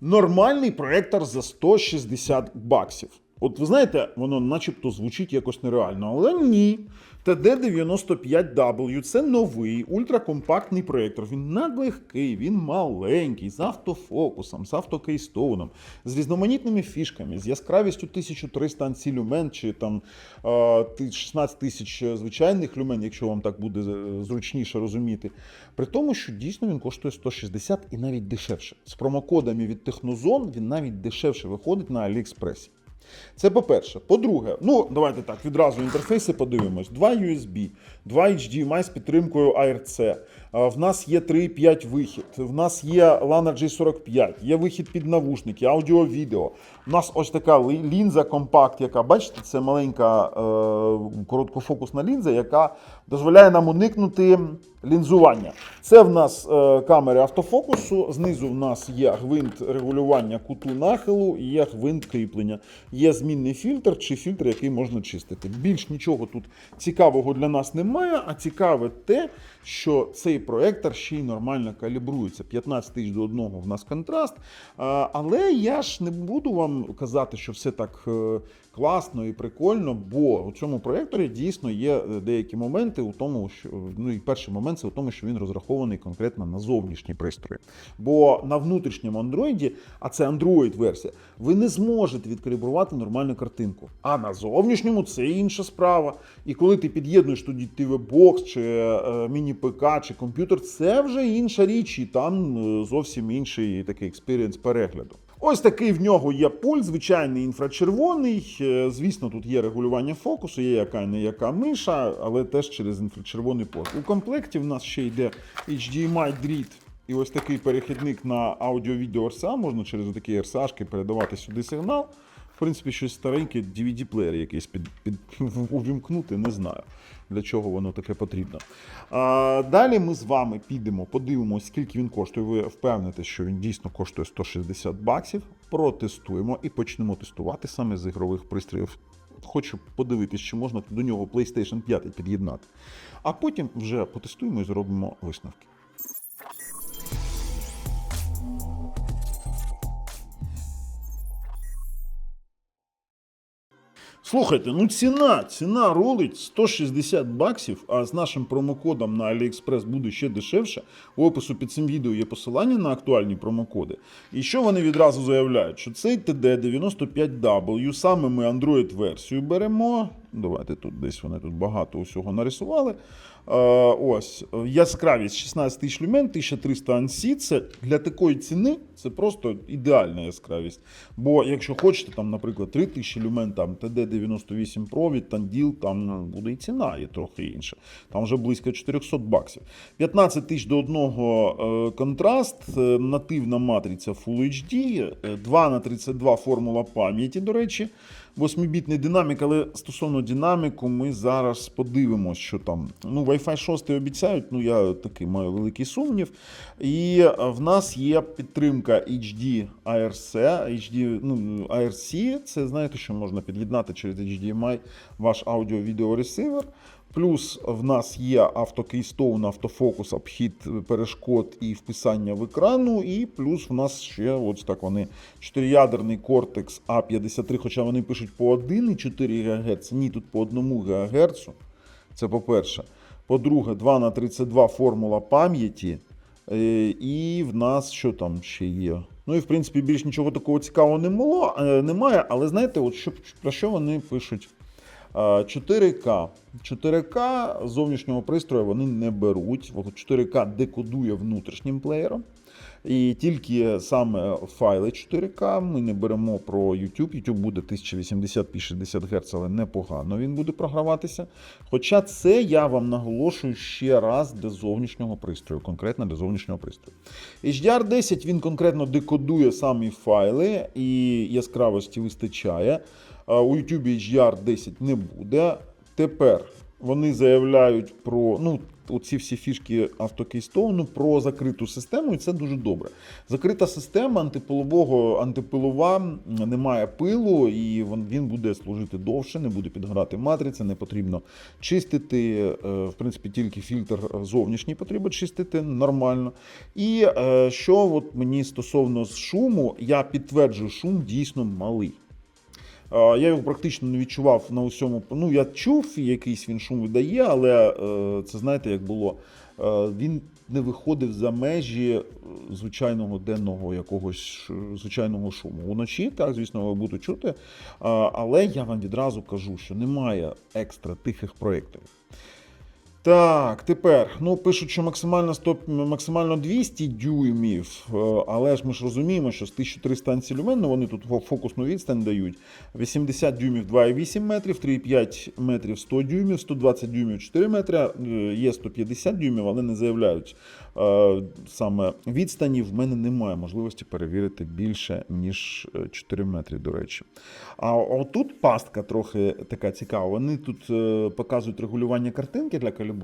Нормальний проектор за 160 баксів. От ви знаєте, воно начебто звучить якось нереально, але ні. TD95W це новий ультракомпактний проєктор. Він надлегкий, він маленький, з автофокусом, з автокейстоуном, з різноманітними фішками, з яскравістю 1300 ансі люмен чи там е, 16 тисяч звичайних люмен, якщо вам так буде е, зручніше розуміти. При тому, що дійсно він коштує 160 і навіть дешевше. З промокодами від Технозон він навіть дешевше виходить на Аліекспресі. Це по-перше. По-друге, ну давайте так, відразу інтерфейси подивимось. Два USB, два HDMI з підтримкою ARC. В нас є 3.5 вихід, в нас є LAN RJ45, є вихід під навушники, аудіо-відео. У нас ось така лінза компакт, яка, бачите, це маленька е, короткофокусна лінза, яка дозволяє нам уникнути лінзування. Це в нас е, камери автофокусу. Знизу в нас є гвинт регулювання куту нахилу є гвинт кріплення. Є змінний фільтр чи фільтр, який можна чистити. Більш нічого тут цікавого для нас немає, а цікаве те, що цей проектор ще й нормально калібрується. 15 тисяч до одного в нас контраст. Але я ж не буду вам казати, що все так е, класно і прикольно, бо у цьому проєкторі дійсно є е, деякі моменти у тому, що ну і перший момент це у тому, що він розрахований конкретно на зовнішні пристрої. Бо на внутрішньому Android, а це Android-версія, ви не зможете відкалібрувати нормальну картинку. А на зовнішньому це інша справа. І коли ти під'єднуєш тоді TV-бокс чи е, міні-ПК чи комп'ютер, це вже інша річ, і там е, зовсім інший такий експірієнс перегляду. Ось такий в нього є пульт, звичайний інфрачервоний. Е, Звісно, тут є регулювання фокусу, є яка не яка миша, але теж через інфрачервоний порт. У комплекті в нас ще йде HDMI дріт. І ось такий перехідник на аудіо-відео RCA, можна через такі RCA передавати сюди сигнал. В принципі, щось стареньке, DVD-плеєр якийсь під, під, увімкнути, не знаю, для чого воно таке потрібно. А, далі ми з вами підемо, подивимося, скільки він коштує. Ви впевните, що він дійсно коштує 160 баксів. Протестуємо і почнемо тестувати саме з ігрових пристроїв. Хочу подивитися, чи можна до нього PlayStation 5 під'єднати. А потім вже потестуємо і зробимо висновки. Слухайте, ну ціна, ціна ролить 160 баксів, а з нашим промокодом на AliExpress буде ще дешевше. У опису під цим відео є посилання на актуальні промокоди. І що вони відразу заявляють? Що цей TD95W, саме ми Android-версію беремо. Давайте тут десь вони тут багато усього нарисували. Е, ось яскравість 16 тисяч люмен, 1300 ансі. Це для такої ціни це просто ідеальна яскравість. Бо якщо хочете, там, наприклад, 3000 люмен, там TD98 Pro від Tandil, там ну, буде і ціна є трохи інша. Там вже близько 400 баксів. 15 тисяч до одного е, контраст, е, нативна матриця Full HD, е, 2 на 32 формула пам'яті, до речі. 8-бітний динамік, але стосовно динаміку, ми зараз подивимося, що там. Ну, Wi-Fi 6 обіцяють, ну я такий маю великий сумнів. І в нас є підтримка HD ARC. HD, ну, ARC це знаєте, що можна під'єднати через HDMI ваш аудіо-відеоресивер. Плюс в нас є автокейстоун, автофокус, обхід перешкод і вписання в екрану. І плюс в нас ще ось так вони чотириядерний Cortex A53, хоча вони пишуть по 1,4 ГГц. Ні, тут по 1 ГГц. Це по-перше. По-друге, 2 на 32 формула пам'яті. Е, І в нас що там ще є? Ну і в принципі більш нічого такого цікавого не було, е, немає. Але знаєте, от що, про що вони пишуть? Е, 4К. 4К зовнішнього пристрою вони не беруть. 4К декодує внутрішнім плеєром. І тільки саме файли 4К ми не беремо про YouTube. YouTube буде 1080p 60 Гц, але непогано він буде програватися. Хоча це я вам наголошую ще раз для зовнішнього пристрою, конкретно для зовнішнього пристрою. HDR10 він конкретно декодує самі файли і яскравості вистачає. У YouTube HDR10 не буде. Тепер вони заявляють про ну, оці всі фішки автокейстоуну про закриту систему, і це дуже добре. Закрита система антипилового, антипилова, немає пилу, і він- буде служити довше, не буде підгорати матриця, не потрібно чистити. е, В принципі, тільки фільтр зовнішній потрібно чистити нормально. І е, що от мені стосовно шуму, я підтверджую, шум дійсно малий. Я його практично не відчував на усьому. Ну, я чув, якийсь він шум видає, але е, це знаєте, як було. Е, Він не виходив за межі е, звичайного денного якогось звичайного шуму. Уночі, так, звісно, ви будете чути. Але я вам відразу кажу, що немає екстра тихих проєкторів. Так, тепер, ну пишуть, що максимально 100, максимально 200 дюймів, е, але ж ми ж розуміємо, що з 1300 ансілюмен, ну вони тут фокусну відстань дають. 80 дюймів 2,8 метрів, 3,5 метрів 100 дюймів, 120 дюймів 4 метри, е, є 150 дюймів, але не заявляють е, саме відстані. В мене немає можливості перевірити більше, ніж е, 4 метри, до речі. А отут пастка трохи така цікава. Вони тут показують регулювання картинки для калібрування,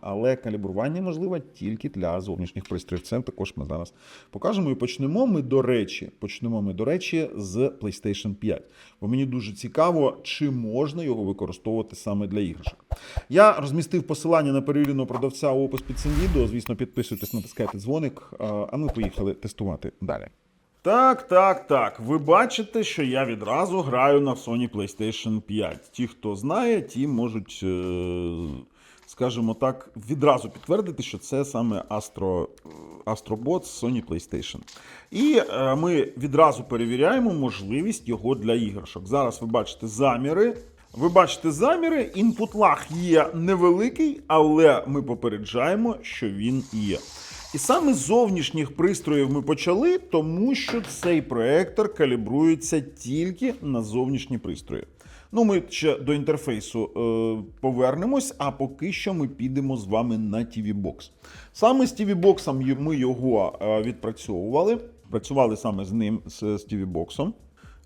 але калібрування можливе тільки для зовнішніх пристроїв. Це також ми зараз покажемо. І почнемо ми, до речі, почнемо ми, до речі, з PlayStation 5. Бо мені дуже цікаво, чи можна його використовувати саме для іграшок. Я розмістив посилання на перевіреного продавця у опис під цим відео. Звісно, підписуйтесь, натискайте дзвоник, а а ми поїхали тестувати далі. Так, так, так. Ви бачите, що я відразу граю на Sony PlayStation 5. Ті, хто знає, ті можуть, е, скажімо так, відразу підтвердити, що це саме Astro, Astrobot з Sony PlayStation. І е, ми відразу перевіряємо можливість його для іграшок. Зараз ви бачите заміри. Ви бачите заміри, інпут лаг є невеликий, але ми попереджаємо, що він є. І саме з зовнішніх пристроїв ми почали, тому що цей проектор калібрується тільки на зовнішні пристрої. Ну, ми ще до інтерфейсу е, повернемось, а поки що ми підемо з вами на TV Box. Саме з TV Box ми його е, відпрацьовували. Працювали саме з ним, з, з TV Box.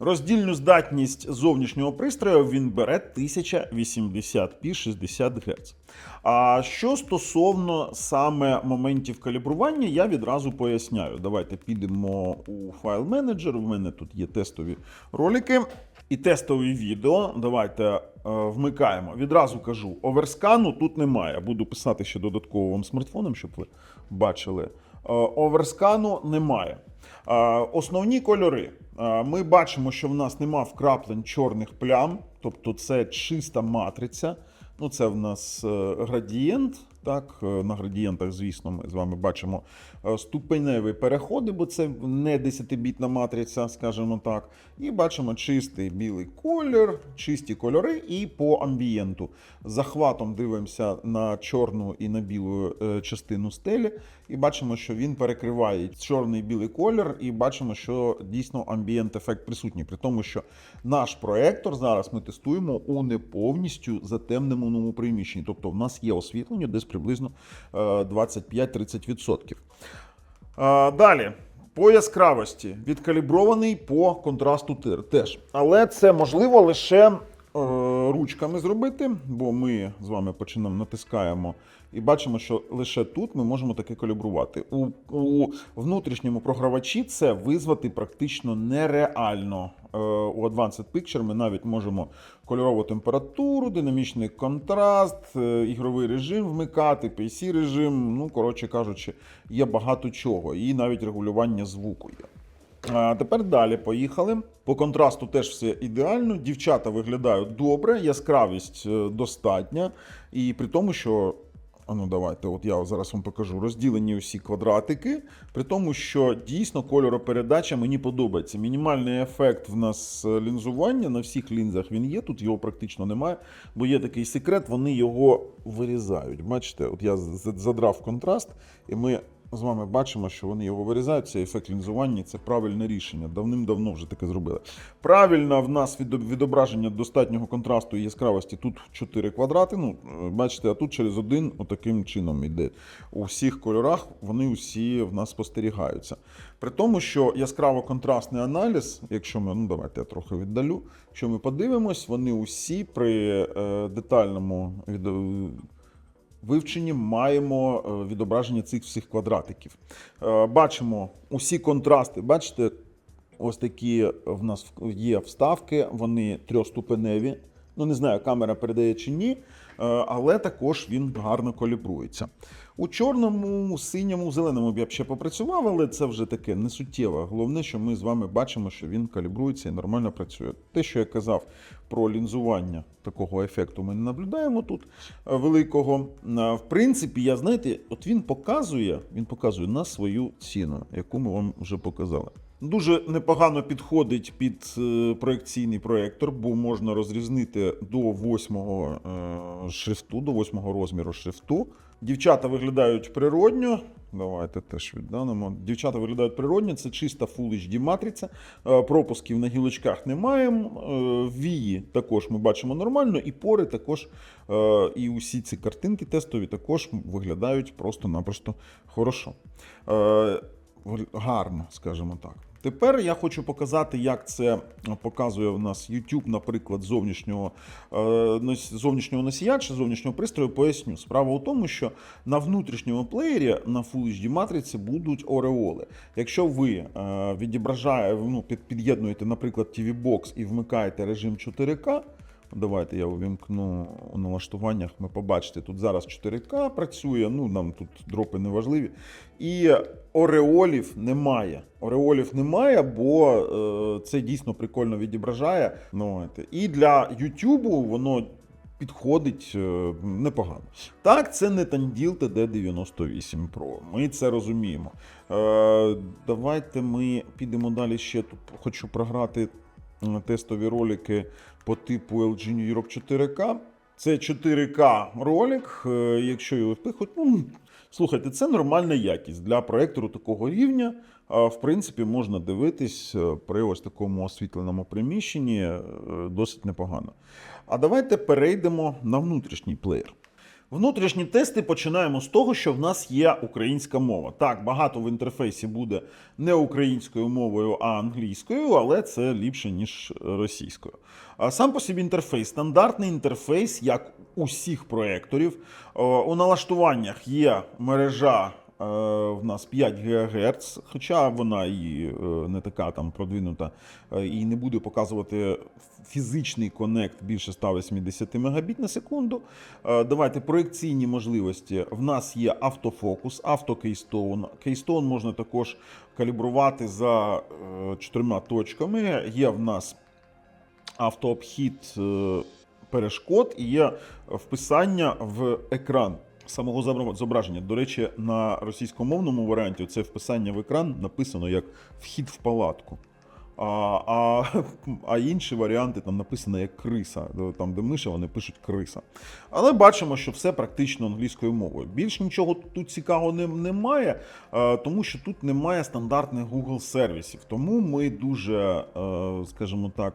Роздільну здатність зовнішнього пристрою він бере 1080p 60 Гц. А що стосовно саме моментів калібрування, я відразу поясняю. Давайте підемо у файл менеджер. У мене тут є тестові ролики і тестові відео. Давайте е, вмикаємо. Відразу кажу, оверскану тут немає. Буду писати ще додатково вам смартфоном, щоб ви бачили. Е, Оверскану немає. Е, Основні кольори. Е, Ми бачимо, що в нас нема вкраплень чорних плям, тобто це чиста матриця. Ну, це в нас градієнт. Так, е, на градієнтах, звісно, ми з вами бачимо е, ступеневі переходи, бо це не 10-бітна матриця, скажімо так. І бачимо чистий білий колір, чисті кольори і по амбієнту. Захватом дивимося на чорну і на білу е, частину стелі, і бачимо, що він перекриває чорний і білий колір, і бачимо, що дійсно амбієнт ефект присутній. При тому, що наш проектор зараз ми тестуємо у не повністю затемненому приміщенні. Тобто в нас є освітлення десь приблизно е, 25-30%. Е, Далі. По яскравості відкалібрований по контрасту теж. Але це можливо лише е, ручками зробити, бо ми з вами починаємо натискаємо і бачимо, що лише тут ми можемо таке калібрувати. У, у внутрішньому програвачі це визвати практично нереально. Е, У Advanced Picture ми навіть можемо кольорову температуру, динамічний контраст, е, ігровий режим вмикати, PC режим. Ну, коротше кажучи, є багато чого, і навіть регулювання звуку є. А тепер далі поїхали. По контрасту теж все ідеально. Дівчата виглядають добре, яскравість е, достатня. І при тому, що. А ну давайте, от я зараз вам покажу розділені усі квадратики, при тому, що дійсно кольоропередача мені подобається. Мінімальний ефект в нас е, лінзування на всіх лінзах він є. Тут його практично немає, бо є такий секрет, вони його вирізають. Бачите, от я задрав контраст, і ми з вами бачимо, що вони його вирізають. Це ефект лінзування, це правильне рішення. Давним-давно вже таке зробили. Правильно, в нас відображення достатнього контрасту і яскравості тут 4 квадрати. Ну, бачите, а тут через один отаким чином іде. У всіх кольорах вони усі в нас спостерігаються. При тому, що яскраво-контрастний аналіз, якщо ми, ну давайте я трохи віддалю, якщо ми подивимось, вони усі при е, детальному вивченні маємо е, відображення цих всіх квадратиків. Е, Бачимо усі контрасти. Бачите, ось такі в нас є вставки, вони трьохступеневі. Ну, не знаю, камера передає чи ні, але також він гарно калібрується. У чорному, синьому, зеленому я б ще попрацював, але це вже таке несуттєве. Головне, що ми з вами бачимо, що він калібрується і нормально працює. Те, що я казав про лінзування такого ефекту, ми не наблюдаємо тут е, великого. Е, В принципі, я знаєте, от він показує, він показує на свою ціну, яку ми вам вже показали. Дуже непогано підходить під е, проекційний проектор, бо можна розрізнити до восьмого е, шрифту, до восьмого розміру шрифту. Дівчата виглядають природньо. Давайте теж відданемо. Дівчата виглядають природньо, це чиста Full HD матриця. Е, Пропусків на гілочках не маємо. Вії також ми бачимо нормально, і пори також, і усі ці картинки тестові також виглядають просто-напросто хорошо. Гарно, скажімо так. Тепер я хочу показати, як це показує в нас YouTube, наприклад, зовнішнього, е, зовнішнього носія чи зовнішнього пристрою. Поясню. Справа у тому, що на внутрішньому плеєрі на Full HD матриці будуть ореоли. Якщо ви е, відображає, ну, під'єднуєте, наприклад, TV Box і вмикаєте режим 4К, Давайте я увімкну у налаштуваннях. Ми побачите, тут зараз 4К працює, ну нам тут дропи не важливі. І ореолів немає. Ореолів немає, бо е, це дійсно прикольно відображає. Ну. І для YouTube воно підходить е, непогано. Так, це не Tandil TD98 Pro. Ми це розуміємо. Е, давайте ми підемо далі ще тут. Хочу програти тестові ролики по типу LG York 4K. Це 4К ролик. е, Якщо його впихуть, ну слухайте, це нормальна якість для проектору такого рівня. В принципі, можна дивитись е, при ось такому освітленому приміщенні е, досить непогано. А давайте перейдемо на внутрішній плеєр. Внутрішні тести починаємо з того, що в нас є українська мова. Так, багато в інтерфейсі буде не українською мовою, а англійською, але це ліпше, ніж російською. Сам по собі інтерфейс, стандартний інтерфейс, як усіх проекторів. У налаштуваннях є мережа. Е, В нас 5 ГГц, хоча вона і е, не така там продвинута е, і не буде показувати фізичний конект більше 180 Мбіт на секунду. Давайте проекційні можливості. В нас є автофокус, автокейстоун. Кейстоун можна також калібрувати за чотирма точками. Є в нас автообхід перешкод і є вписання в екран самого зобра- зображення. До речі, на російськомовному варіанті це вписання в екран написано як вхід в палатку. А, а, а інші варіанти там написано як криса. Там, де миша, вони пишуть криса. Але бачимо, що все практично англійською мовою. Більш нічого тут цікавого не- немає, е, тому що тут немає стандартних Google сервісів. Тому ми дуже, е, скажімо так,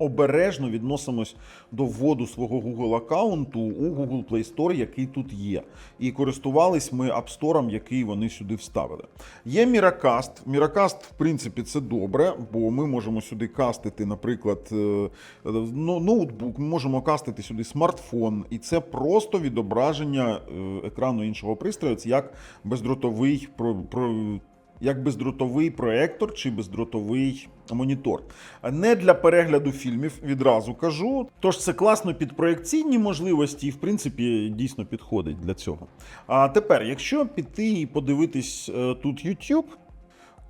обережно відносимось до вводу свого Google аккаунту у Google Play Store, який тут є. І користувались ми App Store, який вони сюди вставили. Є Miracast. Miracast, в принципі, це добре, бо ми можемо сюди кастити, наприклад, е, ну, ноутбук, ми можемо кастити сюди смартфон, і це просто відображення е, екрану іншого пристрою. Це як бездротовий про як бездротовий проектор чи бездротовий монітор. Не для перегляду фільмів відразу кажу. Тож це класно під проекційні можливості, і в принципі дійсно підходить для цього. А тепер, якщо піти і подивитись е, тут YouTube.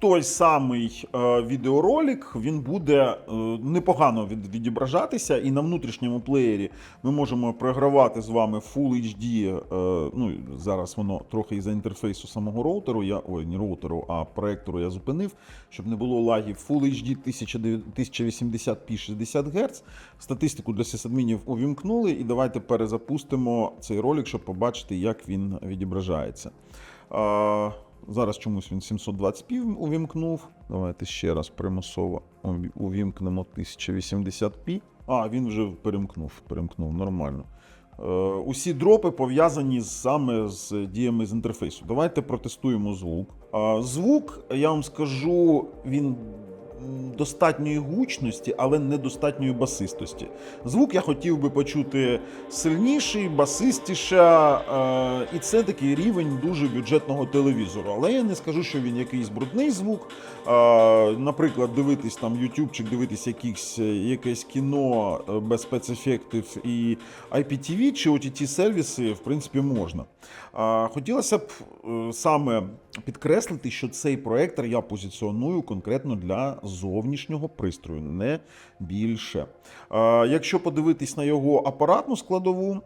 Той самий е, відеоролик він буде е, непогано від, відображатися, і на внутрішньому плеєрі ми можемо програвати з вами Full HD. Е, ну зараз воно трохи із-за інтерфейсу самого роутеру. Я ой, не роутеру, а проектору я зупинив, щоб не було лагів. Full HD 1080p 60 Гц. Статистику для сисадмінів увімкнули, і давайте перезапустимо цей ролик, щоб побачити, як він відображається. Зараз чомусь він 720p увімкнув. Давайте ще раз примусово увімкнемо 1080p. А, він вже перемкнув, перемкнув, нормально. Е, усі дропи пов'язані саме з діями з інтерфейсу. Давайте протестуємо звук. Звук, я вам скажу, він достатньої гучності, але недостатньої басистості. Звук я хотів би почути сильніший, басистіша, е, і це такий рівень дуже бюджетного телевізору. Але я не скажу, що він якийсь брудний звук. Е, наприклад, дивитись там ютубчик, дивитись якихось, е, якесь кіно е, без спецефектів і IPTV чи OTT сервіси, в принципі, можна. Е, хотілося б е, саме підкреслити, що цей проектор я позиціоную конкретно для зовнішнього пристрою, не більше. Якщо подивитись на його апаратну складову,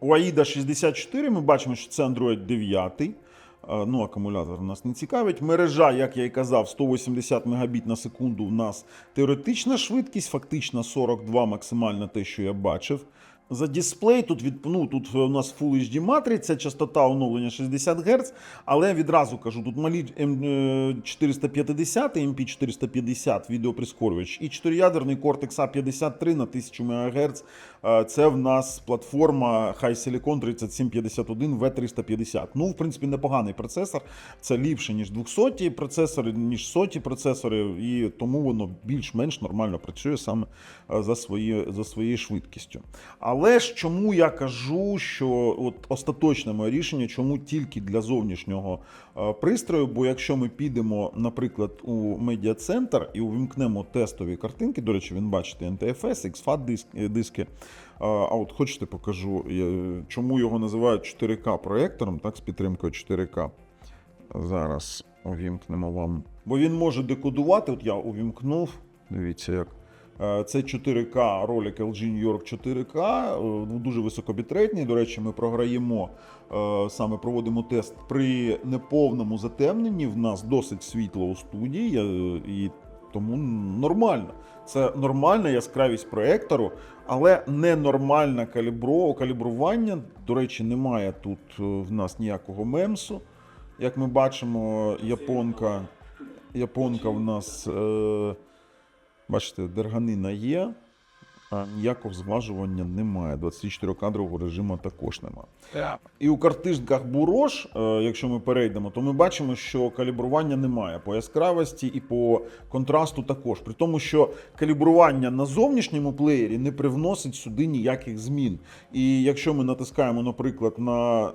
у AIDA 64 ми бачимо, що це Android 9. Е, Ну, акумулятор нас не цікавить. Мережа, як я і казав, 180 Мбіт на секунду. У нас теоретична швидкість, фактично 42 максимально те, що я бачив. За дисплей тут від ну, тут у нас Full HD матриця, частота оновлення 60 Гц, але відразу кажу, тут малі М450 і MP450 відеоприскорювач і 4-ядерний Cortex A53 на 1000 МГц. Е, Це в нас платформа High Silicon 3751 V350. Ну, в принципі, непоганий процесор. Це ліпше, ніж 200 процесори, ніж соті процесори, і тому воно більш-менш нормально працює саме е, за, свої, за своєю швидкістю. Але ж чому я кажу, що от остаточне моє рішення, чому тільки для зовнішнього е, пристрою? Бо якщо ми підемо, наприклад, у медіа-центр і увімкнемо тестові картинки, до речі, він бачите NTFS, XFAT е, диски. А а от хочете покажу, е, чому його називають 4К проектором, так, з підтримкою 4К. Зараз увімкнемо вам. Бо він може декодувати. От я увімкнув. Дивіться, як. Е, Це 4К ролик LG New York 4K, е, ну, дуже високобітретний. До речі, ми програємо, е, саме проводимо тест при неповному затемненні. В нас досить світло у студії, і тому нормально. Це нормальна яскравість проектору, але ненормальне калібро, калібрування. До речі, немає тут в нас ніякого мемсу. Як ми бачимо, японка, японка в нас, е, бачите, дерганина є, ніякого зважування немає. 24-кадрового режиму також немає. І у картинках Бурош, е, якщо ми перейдемо, то ми бачимо, що калібрування немає по яскравості і по контрасту також. При тому, що калібрування на зовнішньому плеєрі не привносить сюди ніяких змін. І якщо ми натискаємо, наприклад, на,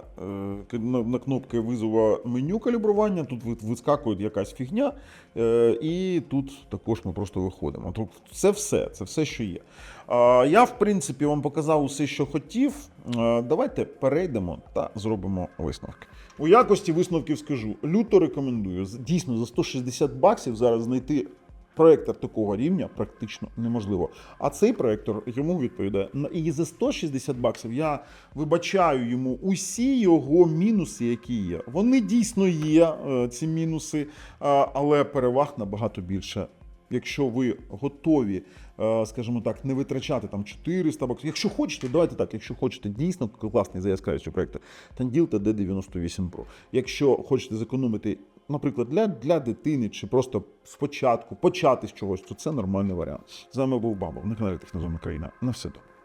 е, на, на кнопки визова меню калібрування, тут вискакує якась фігня, е, і тут також ми просто виходимо. Тобто це все, це все, що є. Я, в принципі, вам показав усе, що хотів. Давайте перейдемо та зробимо висновки. У якості висновків скажу: люто рекомендую. Дійсно, за 160 баксів зараз знайти проектор такого рівня практично неможливо. А цей проектор йому відповідає. І за 160 баксів я вибачаю йому усі його мінуси, які є. Вони дійсно є, е, ці мінуси, але переваг набагато більше. Якщо ви готові, скажімо так, не витрачати там 400 баксів. Якщо хочете, давайте так. Якщо хочете дійсно класний за яскравістю проєкту, Танділ та D98 Pro. Якщо хочете зекономити, наприклад, для, для дитини чи просто спочатку почати з чогось, то це нормальний варіант. З вами був Баба, на каналі Технозона Країна. На все добре.